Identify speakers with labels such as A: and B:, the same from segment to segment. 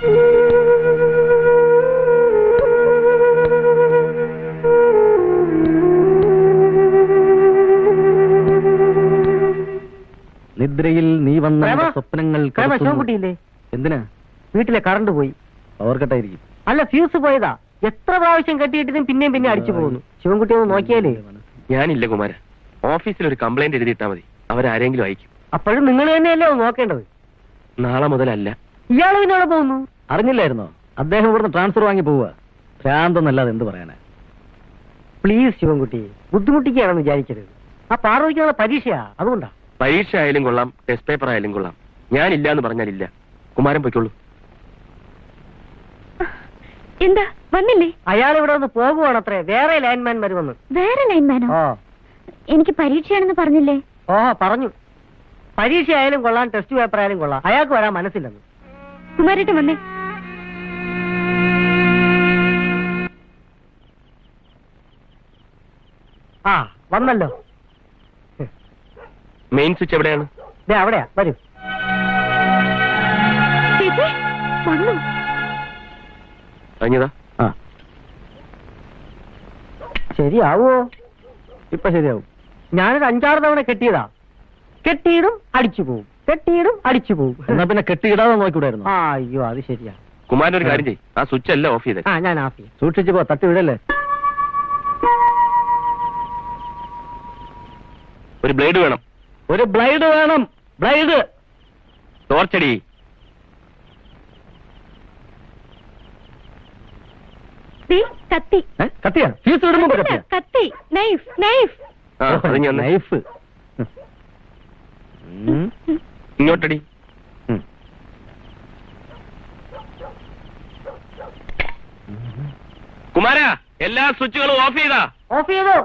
A: നിദ്രയിൽ നീ വന്ന സ്വപ്നങ്ങൾ.
B: ശിവൻകുട്ടിയില്ലേ
A: എന്തിനാ?
B: വീട്ടിലെ കറണ്ട് പോയി.
A: ഓർക്കട്ടായിരിക്കും.
B: അല്ല ഫ്യൂസ് പോയതാ. എത്ര പ്രാവശ്യം കെട്ടിയിട്ടിട്ടും പിന്നെയും പിന്നെ അടിച്ചു പോകുന്നു. ശിവൻകുട്ടി ഒന്ന് നോക്കിയാലേ?
C: ഞാനില്ല കുമാര ഓഫീസിൽ ഒരു കംപ്ലൈന്റ് എഴുതിയിട്ടാ മതി. അവരാരെങ്കിലും അയക്കും.
B: അപ്പോഴും നിങ്ങൾ തന്നെയല്ലേ നോക്കേണ്ടത്?
C: നാളെ മുതലല്ല.
B: ഇയാൾ ഇതിനോട് പോകുന്നു
A: അറിഞ്ഞില്ലായിരുന്നോ? അദ്ദേഹം ഇവിടുന്ന് ട്രാൻസ്ഫർ വാങ്ങി പോവുക. ഭ്രാന്തെന്നല്ലാതെ എന്ത് പറയാനാ?
B: പ്ലീസ് ശിവൻകുട്ടി ബുദ്ധിമുട്ടിക്കുകയാണെന്ന് വിചാരിക്കരുത്. ആ പാർവതിക്കുള്ള പരീക്ഷയാ അതുകൊണ്ടാ.
C: പരീക്ഷ ആയാലും കൊള്ളാം ടെസ്റ്റ് പേപ്പർ ആയാലും കൊള്ളാം. ഞാനില്ല എന്ന് പറഞ്ഞാലില്ല കുമാരൻ പൊയ്ക്കോളൂ.
D: എന്താ വന്നില്ലേ?
B: അയാൾ ഇവിടെ പോകുവാണ് പോകുവാണത്രേ വേറെ ലൈൻമാൻമാർ വന്ന്.
D: വേറെ ലൈൻമാനോ
B: ഓ?
D: എനിക്ക് പരീക്ഷയാണെന്ന് പറഞ്ഞില്ലേ?
B: ഓ പറഞ്ഞു. പരീക്ഷ ആയാലും കൊള്ളാം ടെസ്റ്റ് പേപ്പർ ആയാലും കൊള്ളാം. അയാൾക്ക് വരാൻ മനസ്സില്ലെന്ന്.
D: കുമാരേട്ടൻ വന്നേ.
B: ആ വന്നല്ലോ.
C: മെയിൻ സ്വിച്ച് എവിടെയാണ്?
B: ദേ അവിടെയാ വരൂ.
D: വന്നു.
C: കഴിഞ്ഞതാ?
B: ശരിയാവോ?
A: ഇപ്പൊ ശരിയാവും.
B: ഞാനൊരു അഞ്ചാറ് തവണ കെട്ടിയതാ. കെട്ടിയിടും അടിച്ചു പോവും. കെട്ടിയിടും അടിച്ചു പോകും.
A: എന്നാ പിന്നെ കെട്ടിയിടാതെ നോക്കിവിടായിരുന്നു
B: ആ അയ്യോ അത് ശരിയാ.
C: കുമാരൻ ഒരു കാര്യം ചെയ്യും. ആ സ്വിച്ച് അല്ല ഓഫ് ചെയ്തേ
B: ആ ഞാൻ ഓഫ് ചെയ്യാം.
A: സൂക്ഷിച്ചു പോ തട്ടി വിടല്ലേ?
C: ഒരു ബ്ലേഡ് വേണം.
A: ഒരു ബ്ലേഡ് വേണം. ബ്ലേഡ്
C: ടോർച്ചടി
D: കത്തി.
A: കത്തിയാ? ഫീസ് ഇടുമ്പോ കത്തിയാ?
D: കത്തി. നൈഫ് നൈഫ്
A: നൈഫ് ഉം.
C: ഇങ്ങോട്ടടി. കുമാര എല്ലാ സ്വിച്ചുകളും ഓഫ് ചെയ്താ.
B: ഓഫ് ചെയ്തോ.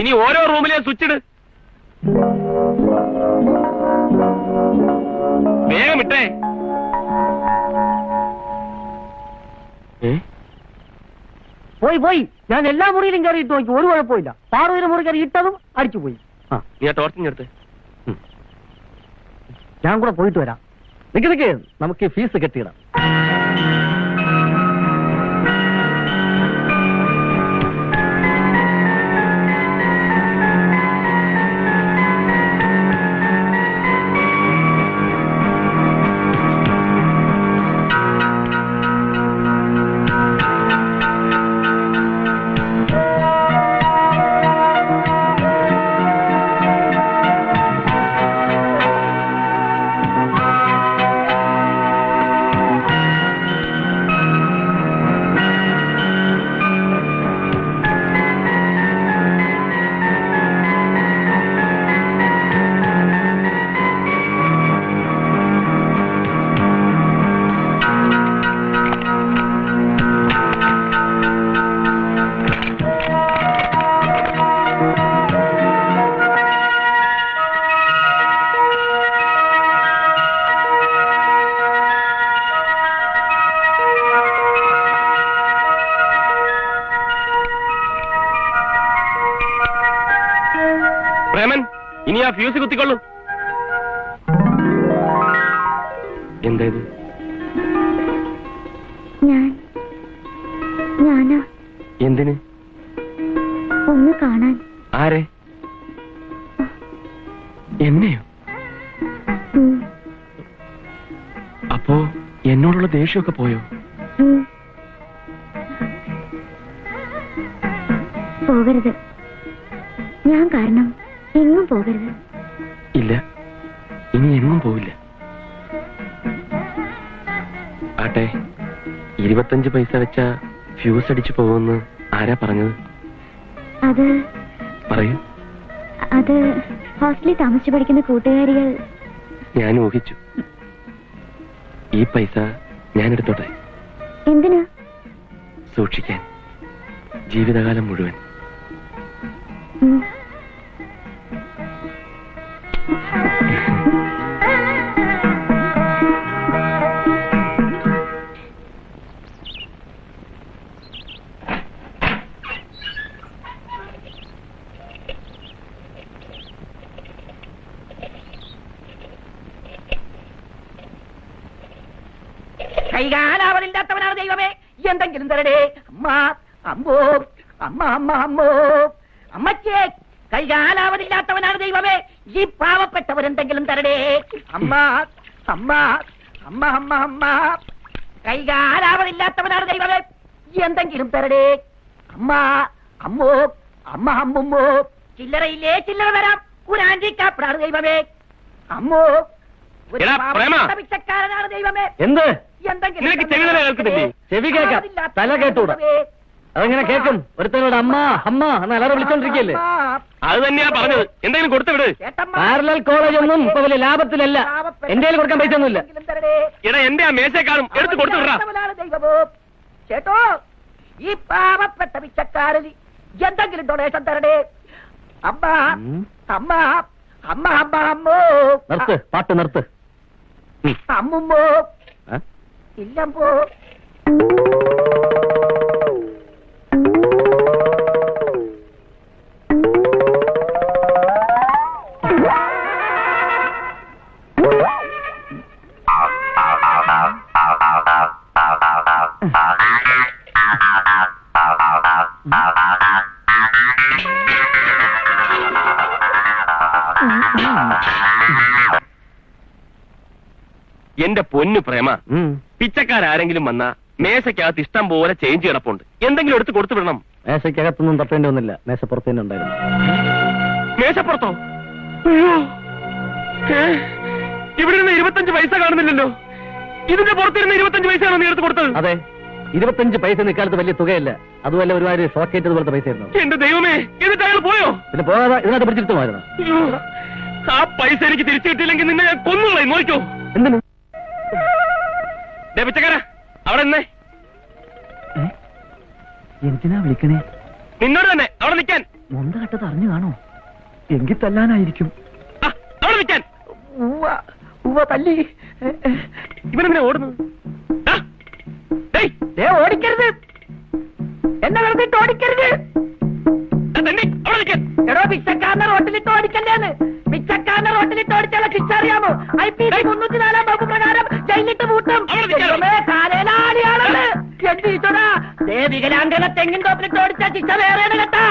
C: ഇനി ഓരോ റൂമിലെ സ്വിച്ച് ഇട്. വേഗം ഇട്ടേ?
B: പോയി പോയി. ഞാൻ എല്ലാ മുറിയിലും കയറി ഇട്ട് നോക്കി. ഒരു കുഴപ്പമില്ല പാറുവിന്റെ മുറി കയറി ഇട്ടതും അടിച്ചു പോയി
A: ആ
C: നീ ആ ടോർച്ചിഞ്ഞെടുത്ത്
B: ഞാൻ കൂടെ പോയിട്ട് വരാം.
A: നിക്ക് നിക്ക്. നമുക്ക് ഫീസ് കെട്ടിയിടാം.
C: പ്രേമൻ ഇനി ആ ഫ്യൂസ് കുത്തിക്കൊള്ളു. എന്തായത്?
D: ഞാൻ ഞാനാ.
C: എന്തിന്?
D: ഒന്ന് കാണാൻ.
C: ആരെ? എന്നെയോ? അപ്പോ എന്നോടുള്ള ദേഷ്യമൊക്കെ പോയോ.
D: പോകരുത്. ഞാൻ കാരണം എങ്ങും പോകരുത്.
C: ഇല്ല. ഇനി എങ്ങും പോവില്ല. ആട്ടെ ഇരുപത്തഞ്ച് പൈസ വെച്ച ഫ്യൂസ് അടിച്ചു പോകുമെന്ന് ആരാ പറഞ്ഞത്?
D: അത്
C: പറയൂ.
D: അത് ഹോസ്റ്റലിൽ താമസിച്ചു പഠിക്കുന്ന കൂട്ടുകാരികൾ.
C: ഞാൻ ഊഹിച്ചു. ഈ പൈസ ഞാൻ എടുത്തോട്ടെ
D: എന്തിനാ?
C: സൂക്ഷിക്കാൻ. ജീവിതകാലം മുഴുവൻ.
E: കൈകാലാവതില്ലാത്തവനാണ് ദൈവമേ. എന്തെങ്കിലും തരടേ. അമ്മ അമ്മോ അമ്മ അമ്മ അമ്മോ. അമ്മച്ചേ കൈകാലാവതില്ലാത്തവനാണ് ദൈവമേ. ഈ പാവപ്പെട്ടവരെന്തെങ്കിലും തരടേ. അമ്മ അമ്മ അമ്മ അമ്മ അമ്മ. കൈകാലാവതില്ലാത്തവനാണ് ദൈവമേ. എന്തെങ്കിലും തരടേ. അമ്മ അമ്മോ അമ്മ അമ്മുമ്മോ. ചില്ലറയില്ലേ ചില്ലറ വരാം ഒരു ദൈവമേ. അമ്മോ പിച്ചക്കാരനാണ് ദൈവമേ.
A: എന്ത്?
C: നിനക്ക് ചെവി തല കേൾക്കുന്നില്ലേ?
A: ചെവി കേൾക്കാം. തല കേട്ടൂടാ. അതെങ്ങനെ കേൾക്കും? ഒരുത്തനോട് അമ്മ അമ്മ എന്ന് എല്ലാവരും വിളിച്ചോണ്ടിരിക്കല്ലേ
C: അത് തന്നെയാ പറഞ്ഞത്. എന്തെങ്കിലും കൊടുത്തു വിട്.
A: പാരലൽ കോളേജ് ഒന്നും ഇപ്പൊ വലിയ ലാഭത്തിലല്ല. എന്റെ കൊടുക്കാൻ പൈസ ഒന്നുമില്ല.
C: എടാ എന്റെ ആ മേശക്കാരും എടുത്ത് കൊടുത്തു
E: ചേട്ടോ ഈ പാവപ്പെട്ട പിച്ചക്കാരന് എന്തെങ്കിലും ഡൊണേഷൻ തരണേ അമ്മ. അമ്മ അമ്മ അമ്മ അമ്മോ.
A: നിർത്ത് പാട്ട് നിർത്ത്. ആ?
E: ഇല്ലമ്പോ
C: എന്റെ പൊന്നു പ്രേമ. പിച്ചക്കാരാരെങ്കിലും വന്നാ മേശക്കകത്ത് ഇഷ്ടം പോലെ ചേഞ്ച് കിടപ്പുണ്ട്. എന്തെങ്കിലും എടുത്ത് കൊടുത്തു വിടണം.
A: മേശക്കകത്തൊന്നും തട്ടേണ്ടി വന്നില്ല. മേശപ്പുറത്ത് തന്നെ ഉണ്ടായിരുന്നു.
C: മേശപ്പുറത്തോ? ഇവിടെ നിന്ന് ഇരുപത്തഞ്ച് പൈസ കാണുന്നില്ലല്ലോ. ഇതിന്റെ പുറത്തിരുന്ന് ഇരുപത്തഞ്ച് പൈസയാണോ നീ എടുത്ത് കൊടുത്തത്?
A: അതെ. ഇരുപത്തഞ്ച് പൈസ നിൽക്കാലത്ത് വലിയ തുകയല്ല. അതുപോലെ ഒരുപാട് ഷോക്കേറ്റ് പോലത്തെ പൈസ ആയിരുന്നു.
C: എന്റെ ദൈവമേ എന്നിട്ട് അയാൾ പോയോ?
A: പിന്നെ പോകാതെ ഇതിനകത്ത് പിടിച്ചിട്ടുമായിരുന്നു
C: ആ പൈസ എനിക്ക് തിരിച്ചു കിട്ടിയില്ലെങ്കിൽ നിന്നെ ഞാൻ കൊന്നുകളെ നോക്കോ
A: എന്തിനാ?
C: അവിടെ നിന്നേ.
E: എന്തിനാ വിളിക്കണേ?
C: നിന്നോട് തന്നെ അവിടെ നിൽക്കാൻ.
E: മൊന്ത കട്ടത് അറിഞ്ഞു കാണോ? എങ്കിൽ തല്ലാനായിരിക്കും.
C: അവിടെ നിൽക്കാൻ.
E: തല്ലി.
C: ഇവനെന്തിനാ ഓടുന്നു
E: ദേ വികലാംഗനെ തെങ്ങിൻ തോപ്പിലിട്ട് ഓടിച്ചാൽ ശിക്ഷ വേറെ കേട്ടാ.